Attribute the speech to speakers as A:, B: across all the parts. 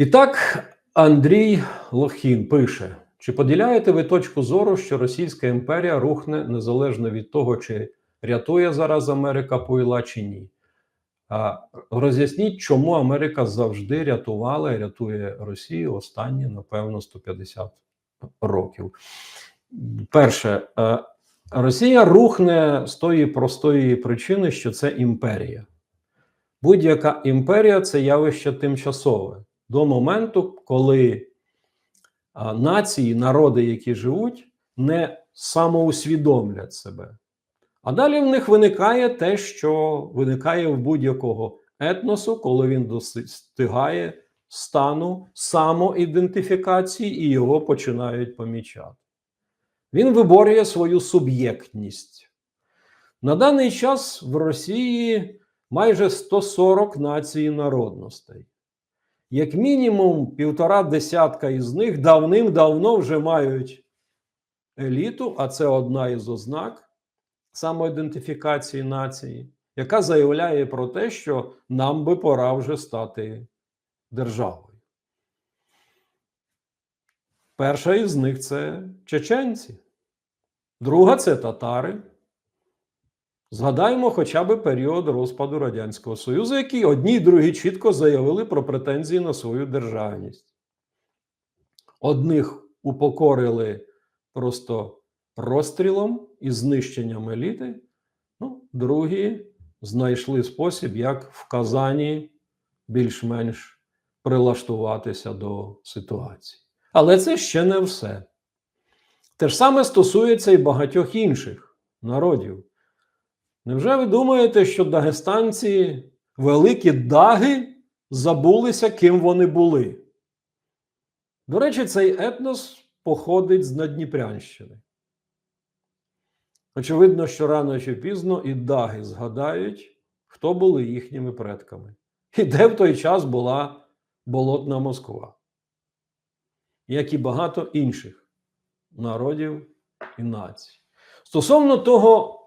A: І так, Андрій Лохін пише: чи поділяєте ви точку зору, що Російська імперія рухне незалежно від того, чи рятує зараз Америка Пуйла чи ні? А роз'ясніть, чому Америка завжди рятувала і рятує Росію останні, напевно, 150 років. Перше, е, Росія рухне з тої простої причини, що це імперія. Будь-яка імперія це явище тимчасове до моменту, коли нації, народи, які живуть, не самоусвідомлять себе. А далі в них виникає те, що виникає в будь-якого етносу, коли він достигає стану самоідентифікації і його починають помічати. Він виборює свою суб'єктність. На даний час в Росії майже 140 націй народностей. Як мінімум, півтора десятка із них давним-давно вже мають еліту, а це одна із ознак самоідентифікації нації, яка заявляє про те, що нам би пора вже стати державою. Перша із них це чеченці, друга це татари. Згадаємо хоча б період розпаду Радянського Союзу, який одні й другі чітко заявили про претензії на свою державність. Одних упокорили просто розстрілом і знищенням еліти, ну, другі знайшли спосіб, як в Казані більш-менш прилаштуватися до ситуації. Але це ще не все. Те ж саме стосується і багатьох інших народів. Невже ви думаєте, що дагестанці, великі даги, забулися, ким вони були? До речі, цей етнос походить з Надніпрянщини. Очевидно, що рано чи пізно і даги згадають, хто були їхніми предками, і де в той час була болотна Москва, як і багато інших народів і націй. Стосовно того,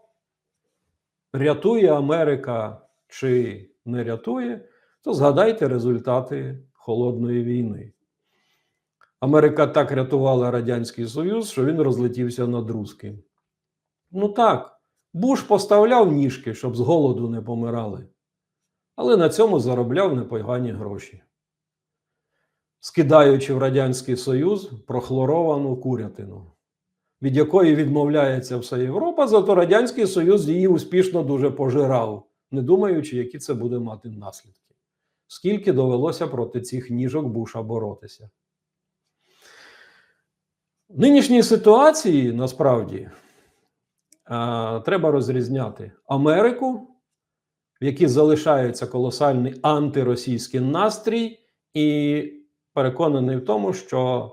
A: рятує Америка чи не рятує, то згадайте результати холодної війни. Америка так рятувала Радянський Союз, що він розлетівся над Руським. Ну так, Буш поставляв ніжки, щоб з голоду не помирали, але на цьому заробляв непогані гроші, скидаючи в Радянський Союз прохлоровану курятину від якої відмовляється вся Європа, зато Радянський Союз її успішно дуже пожирав, не думаючи, які це буде мати наслідки. Скільки довелося проти цих ніжок Буша боротися. В нинішній ситуації насправді треба розрізняти Америку, в якій залишається колосальний антиросійський настрій, і переконаний в тому, що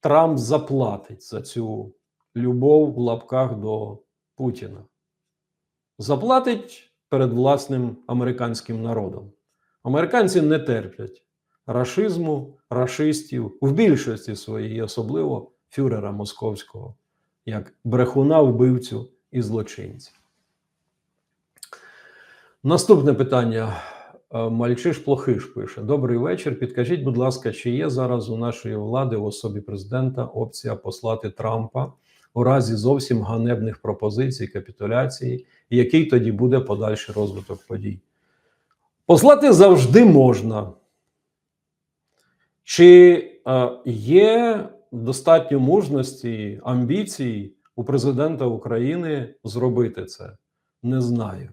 A: Трамп заплатить за цю любов в лапках до Путіна. Заплатить перед власним американським народом. Американці не терплять рашизму, рашистів в більшості своїй, особливо фюрера московського, як брехуна, вбивцю і злочинця. Наступне питання. Мальчиш Плохиш пише: Добрий вечір. Підкажіть, будь ласка, чи є зараз у нашої влади в особі президента опція послати Трампа у разі зовсім ганебних пропозицій капітуляції, який тоді буде подальший розвиток подій? Послати завжди можна. Чи е, є достатньо мужності, амбіцій у президента України зробити це? Не знаю.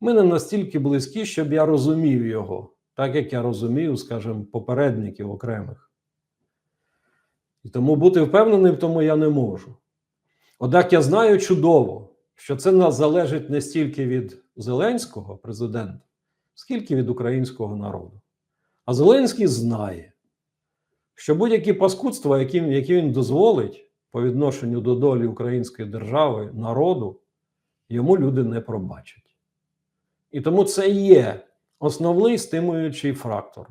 A: Ми не настільки близькі, щоб я розумів його, так як я розумію, скажімо, попередників окремих. І тому бути впевненим тому я не можу. Однак я знаю чудово, що це залежить не стільки від Зеленського президента, скільки від українського народу. А Зеленський знає, що будь-які паскудства, які, які він дозволить по відношенню до долі української держави, народу, йому люди не пробачать. І тому це є основний стимуючий фактор.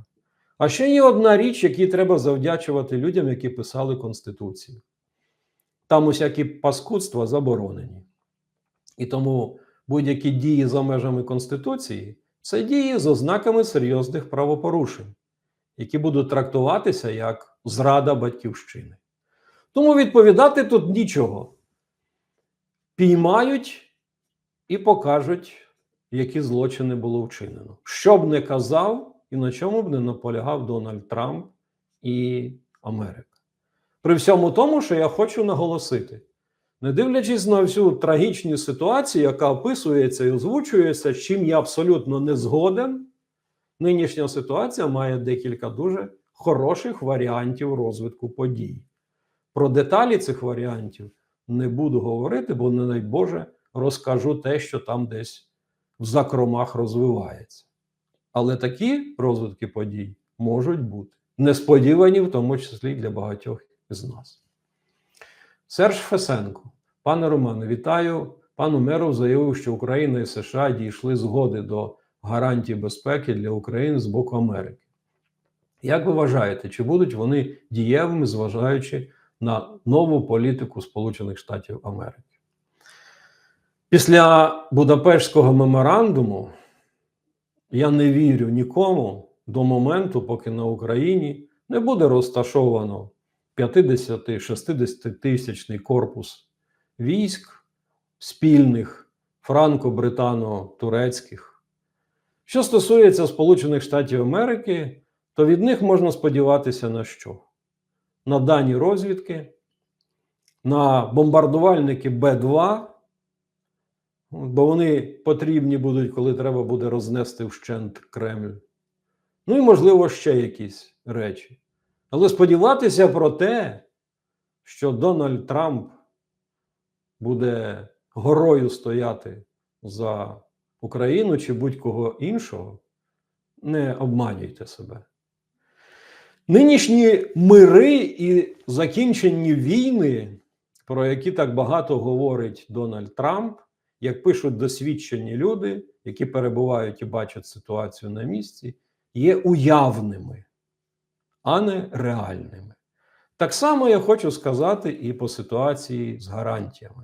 A: А ще є одна річ, якій треба завдячувати людям, які писали Конституцію. Там усякі паскудства заборонені. І тому будь-які дії за межами Конституції це дії з ознаками серйозних правопорушень. які будуть трактуватися як зрада батьківщини. Тому відповідати тут нічого. Піймають і покажуть, які злочини було вчинено. Що б не казав і на чому б не наполягав Дональд Трамп і Америка. При всьому тому, що я хочу наголосити, не дивлячись на всю трагічну ситуацію, яка описується і озвучується, з чим я абсолютно не згоден, нинішня ситуація має декілька дуже хороших варіантів розвитку подій. Про деталі цих варіантів не буду говорити, бо, не дай Боже, розкажу те, що там десь в закромах розвивається. Але такі розвитки подій можуть бути несподівані, в тому числі для багатьох із нас. Серж Фесенко, пане Романе, вітаю. Пан Умеров заявив, що Україна і США дійшли згоди до гарантій безпеки для України з боку Америки. Як ви вважаєте, чи будуть вони дієвими, зважаючи на нову політику Сполучених Штатів Америки? Після Будапештського меморандуму я не вірю нікому до моменту, поки на Україні не буде розташовано 50-60 тисячний корпус військ спільних франко-британо-турецьких. Що стосується Сполучених Штатів Америки, то від них можна сподіватися на що? На дані розвідки, на бомбардувальники Б-2, бо вони потрібні будуть, коли треба буде рознести вщент Кремль. Ну і, можливо, ще якісь речі. Але сподіватися про те, що Дональд Трамп буде горою стояти за Україну чи будь-кого іншого, не обманюйте себе. Нинішні мири і закінчені війни, про які так багато говорить Дональд Трамп, як пишуть досвідчені люди, які перебувають і бачать ситуацію на місці, є уявними, а не реальними. Так само я хочу сказати і по ситуації з гарантіями.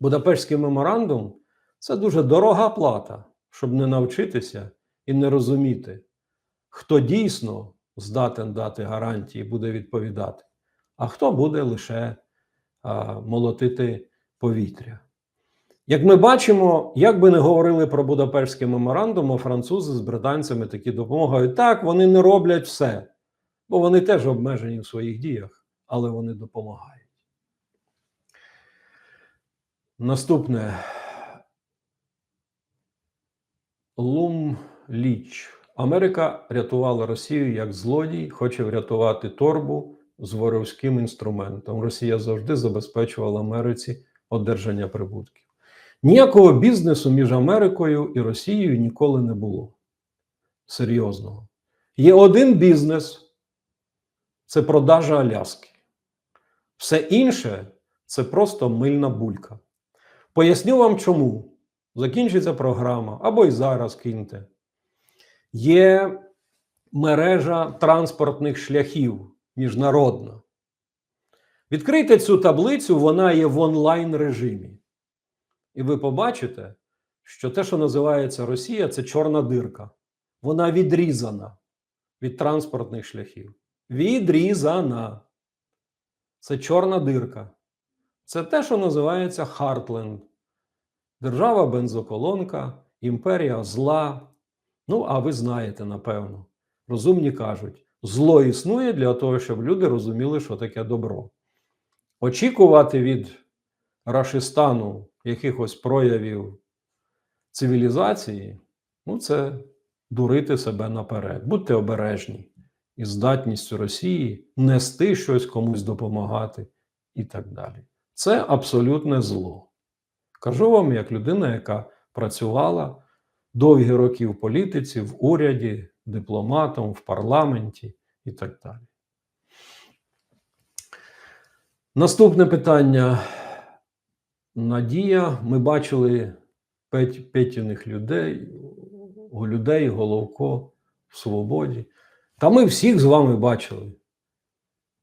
A: Будапештський меморандум це дуже дорога плата, щоб не навчитися і не розуміти, хто дійсно здатен дати гарантії, буде відповідати, а хто буде лише а, молотити повітря. Як ми бачимо, як би не говорили про Будапештський меморандум, а французи з британцями такі допомагають. Так, вони не роблять все, бо вони теж обмежені в своїх діях, але вони допомагають. Наступне Лум Ліч. Америка рятувала Росію як злодій, хоче врятувати торбу з воровським інструментом. Росія завжди забезпечувала Америці одержання прибутків. Ніякого бізнесу між Америкою і Росією ніколи не було. Серйозного. Є один бізнес це продажа Аляски. Все інше це просто мильна булька. Поясню вам чому. Закінчиться програма або й зараз киньте. Є мережа транспортних шляхів міжнародна. Відкрийте цю таблицю, вона є в онлайн режимі. І ви побачите, що те, що називається Росія, це чорна дирка. Вона відрізана від транспортних шляхів. Відрізана. Це чорна дирка. Це те, що називається Хартленд. Держава бензоколонка, імперія зла. Ну, а ви знаєте, напевно, розумні кажуть, зло існує для того, щоб люди розуміли, що таке добро. Очікувати від Рашистану якихось проявів цивілізації, ну, це дурити себе наперед. Будьте обережні із здатністю Росії нести щось комусь допомагати і так далі. Це абсолютне зло. Кажу вам, як людина, яка працювала довгі роки в політиці, в уряді, дипломатом, в парламенті і так далі. Наступне питання. Надія. Ми бачили п'ять п'ятіних людей, людей, Головко в свободі. Та ми всіх з вами бачили.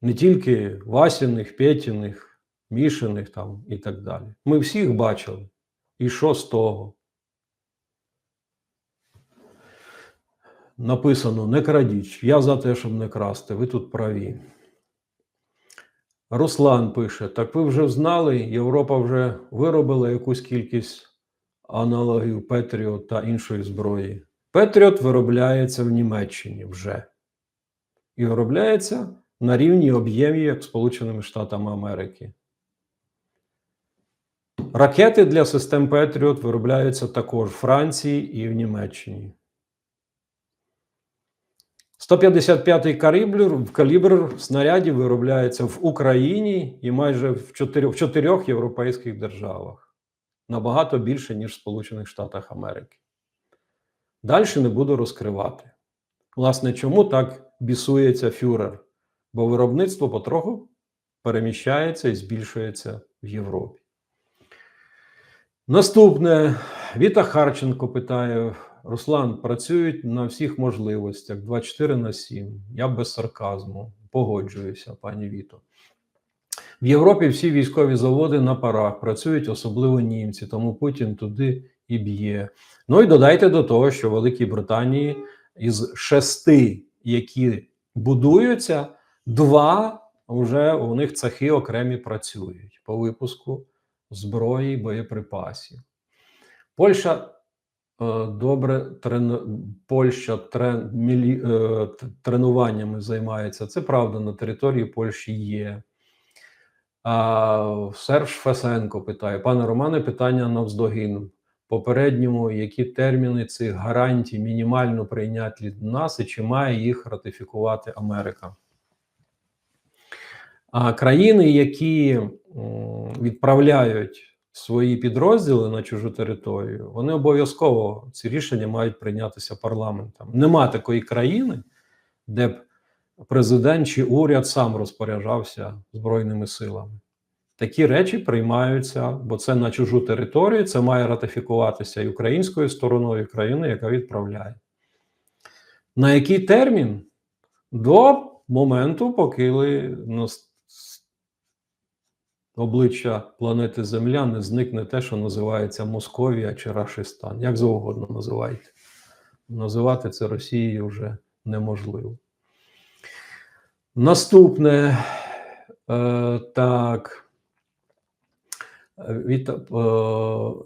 A: Не тільки Васіних, Петіних, Мішиних там і так далі. Ми всіх бачили. І що з того? написано: не крадіть. Я за те, щоб не красти. Ви тут праві. Руслан пише: так ви вже знали, Європа вже виробила якусь кількість аналогів Петріот та іншої зброї. Петріот виробляється в Німеччині вже. І виробляється на рівні об'ємів, як Сполученими Штатами Америки. Ракети для систем Петріот виробляються також в Франції і в Німеччині. 155-й калібр, калібр снарядів виробляється в Україні і майже в чотирьох, в чотирьох європейських державах. Набагато більше, ніж в Сполучених Штатах Америки. Далі не буду розкривати. Власне, чому так бісується фюрер? Бо виробництво потроху переміщається і збільшується в Європі. Наступне Віта Харченко питає: Руслан, працюють на всіх можливостях 24 на 7. Я без сарказму. Погоджуюся, пані Віто. В Європі всі військові заводи на парах працюють, особливо німці, тому Путін туди і б'є. Ну і додайте до того, що в Великій Британії із шести, які будуються, два вже у них цехи окремі працюють по випуску зброї, боєприпасів. Польща добре трен... Польща трен... мілі... е, тренуваннями займається. Це правда, на території Польщі є. А Серж Фесенко питає: пане Романе, питання навздогін. Попередньому, які терміни цих гарантій мінімально прийняті для нас і чи має їх ратифікувати Америка? А країни, які відправляють свої підрозділи на чужу територію, вони обов'язково ці рішення мають прийнятися парламентом. Нема такої країни, де б президент чи уряд сам розпоряджався збройними силами. Такі речі приймаються, бо це на чужу територію, це має ратифікуватися і українською стороною країни, яка відправляє. На який термін? До моменту, поки обличчя планети Земля не зникне те, що називається Московія чи Рашистан. Як завгодно називайте. Називати це Росією вже неможливо. Наступне е, так. Від, е,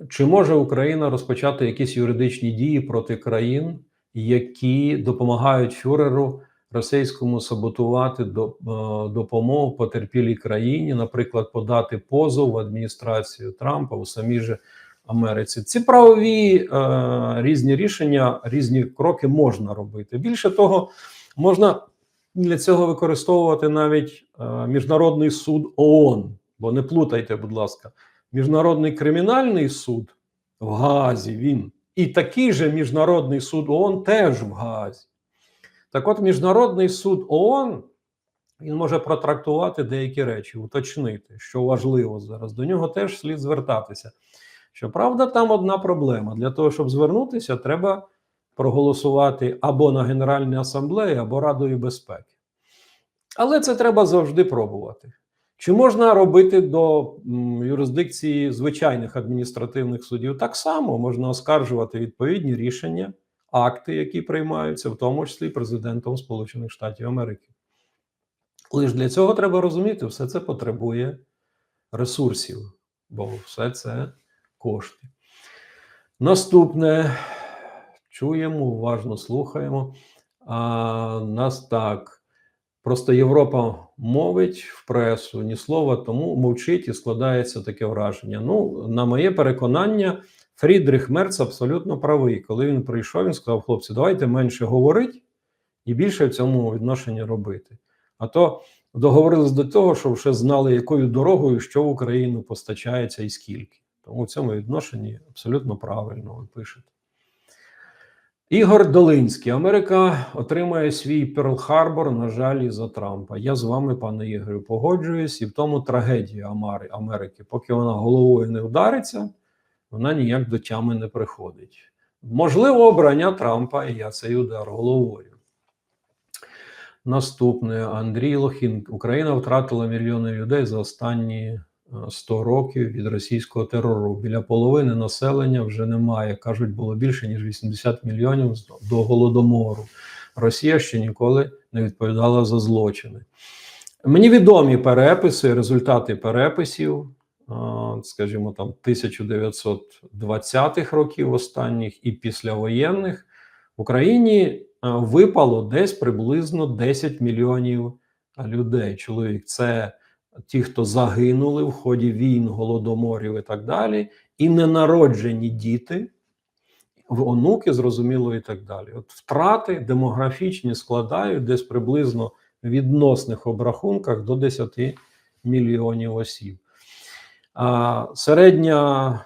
A: чи може Україна розпочати якісь юридичні дії проти країн, які допомагають фюреру російському саботувати е, допомогу потерпілій країні, наприклад, подати позов в адміністрацію Трампа у самій же Америці? Ці правові е, різні рішення, різні кроки можна робити. Більше того, можна для цього використовувати навіть е, міжнародний суд ООН, бо не плутайте, будь ласка. Міжнародний кримінальний суд в Гаазі він і такий же міжнародний суд ООН теж в Гаазі. Так от, Міжнародний суд ООН він може протрактувати деякі речі, уточнити, що важливо зараз. До нього теж слід звертатися. Щоправда, там одна проблема. Для того, щоб звернутися, треба проголосувати або на Генеральній асамблеї, або Радою безпеки. Але це треба завжди пробувати. Чи можна робити до юрисдикції звичайних адміністративних судів? Так само можна оскаржувати відповідні рішення, акти, які приймаються, в тому числі президентом Сполучених Штатів Америки. Лише для цього треба розуміти, все це потребує ресурсів, бо все це кошти. Наступне чуємо, уважно слухаємо. А, нас так. Просто Європа мовить в пресу ні слова, тому мовчить і складається таке враження. Ну, на моє переконання, Фрідрих Мерц абсолютно правий. Коли він прийшов, він сказав: хлопці, давайте менше говорити і більше в цьому відношенні робити. А то договорились до того, що вже знали, якою дорогою що в Україну постачається і скільки. Тому в цьому відношенні абсолютно правильно ви пишете. Ігор Долинський. Америка отримає свій Перл-Харбор, на жаль, із-за Трампа. Я з вами, пане Ігорю, погоджуюсь, і в тому трагедія Америки. Поки вона головою не вдариться, вона ніяк до тями не приходить. Можливо, обрання Трампа, і я цей удар головою. Наступне Андрій Лохін. Україна втратила мільйони людей за останні е, 100 років від російського терору. Біля половини населення вже немає. Кажуть, було більше ніж 80 мільйонів до голодомору. Росія ще ніколи не відповідала за злочини. Мені відомі переписи, результати переписів, скажімо, там 1920-х років останніх і післявоєнних в Україні випало десь приблизно 10 мільйонів людей. Чоловік це ті, хто загинули в ході війн, голодоморів і так далі, і ненароджені діти, онуки, зрозуміло, і так далі. От втрати демографічні складають десь приблизно в відносних обрахунках до 10 мільйонів осіб. Середня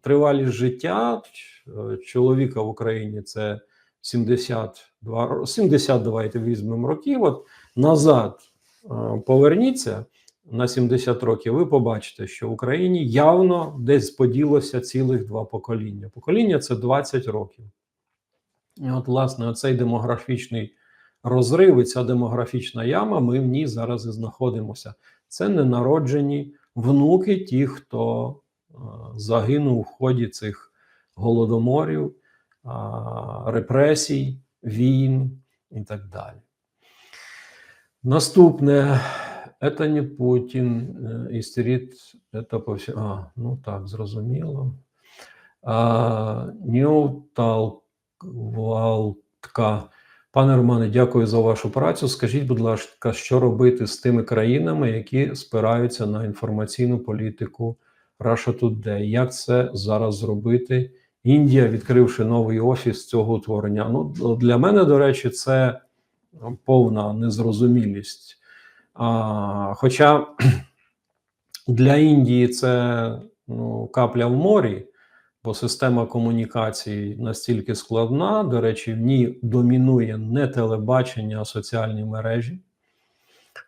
A: тривалість життя е, чоловіка в Україні це 72, 70, давайте візьмемо років. От назад е, поверніться на 70 років, ви побачите, що в Україні явно десь поділося цілих два покоління. Покоління це 20 років. І от, власне, цей демографічний розрив і ця демографічна яма, ми в ній зараз і знаходимося. Це ненароджені внуки, ті, хто е, загинув в ході цих голодоморів, репресій, війн і так далі. Наступне це не Путін, е, істерит, це по всьому. А, ну так, зрозуміло. А. Пане Романе, дякую за вашу працю. Скажіть, будь ласка, що робити з тими країнами, які спираються на інформаційну політику Russia Today? Як це зараз зробити? Індія, відкривши новий офіс цього утворення. Ну для мене, до речі, це повна незрозумілість. А, Хоча для Індії це ну, капля в морі, бо система комунікацій настільки складна. До речі, в ній домінує не телебачення, а соціальні мережі.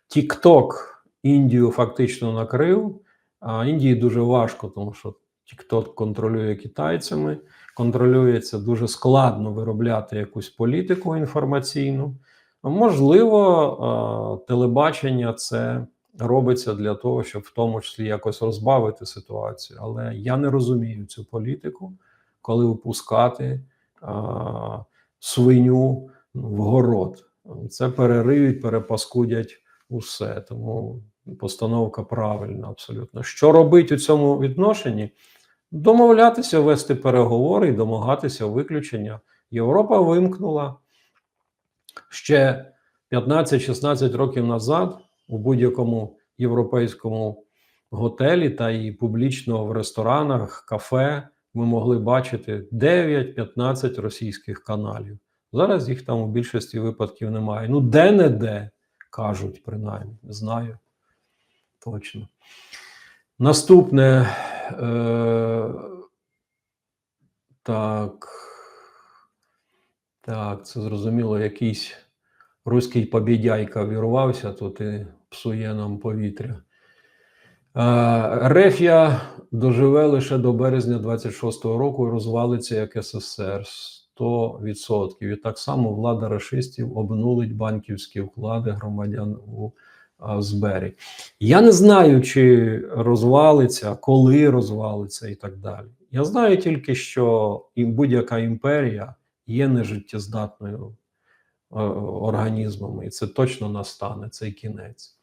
A: Тікток Індію фактично накрив, а Індії дуже важко, тому що Тікток контролює китайцями, контролюється дуже складно виробляти якусь політику інформаційну. Можливо, телебачення це робиться для того, щоб в тому числі якось розбавити ситуацію. Але я не розумію цю політику, коли випускати а, свиню в город. Це перериють, перепаскудять усе. Тому постановка правильна, абсолютно. Що робить у цьому відношенні? Домовлятися, вести переговори і домагатися виключення. Європа вимкнула ще 15-16 років назад у будь-якому європейському готелі та і публічно в ресторанах, кафе ми могли бачити 9-15 російських каналів. Зараз їх там у більшості випадків немає. Ну, де-не-де, кажуть, принаймні, знаю точно. Наступне. Е- так. Так, це зрозуміло, якийсь руський побідяйка вірвався тут і псує нам повітря. Рефія доживе лише до березня 26-го року і розвалиться як СССР 100%. І так само влада расистів обнулить банківські вклади громадян у Збері. Я не знаю, чи розвалиться, коли розвалиться і так далі. Я знаю тільки, що будь-яка імперія є нежиттєздатною організмом, і це точно настане цей кінець.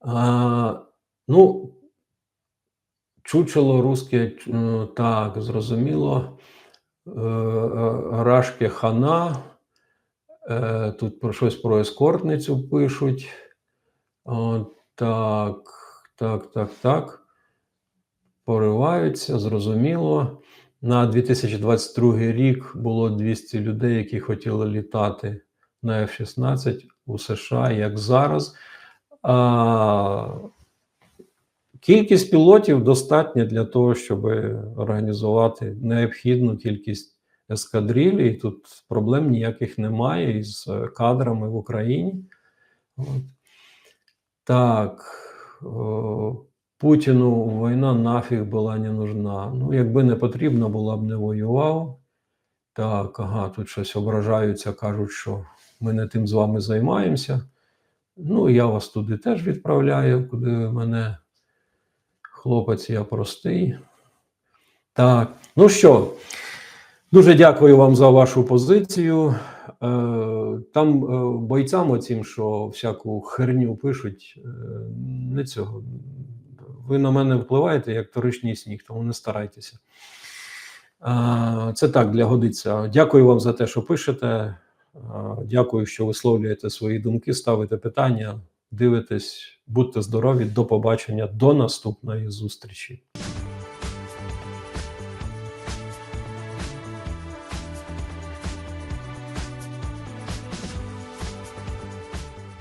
A: А, Ну, чучело русське, так, зрозуміло. Рашке хана. Тут про щось про ескортницю пишуть. Так, так, так, так. Пориваються, зрозуміло. На 2022 рік було 200 людей, які хотіли літати на F-16 у США, як зараз. А, Кількість пілотів достатня для того, щоб організувати необхідну кількість ескадрилі. Тут проблем ніяких немає із кадрами в Україні. От. Так. О, Путіну війна нафіг була не нужна. Ну, якби не потрібно була б не воював. Так, ага, тут щось ображаються, кажуть, що ми не тим з вами займаємося. Ну, я вас туди теж відправляю, куди ви мене. Хлопець, я простий. Так, ну що, дуже дякую вам за вашу позицію. Е, Там е, бойцям оцім, що всяку херню пишуть, е, не цього. Ви на мене впливаєте як торишній сніг, тому не старайтеся. Це так для годиться. Дякую вам за те, що пишете. Дякую, що висловлюєте свої думки, ставите питання, дивитесь, будьте здорові, до побачення, до наступної зустрічі.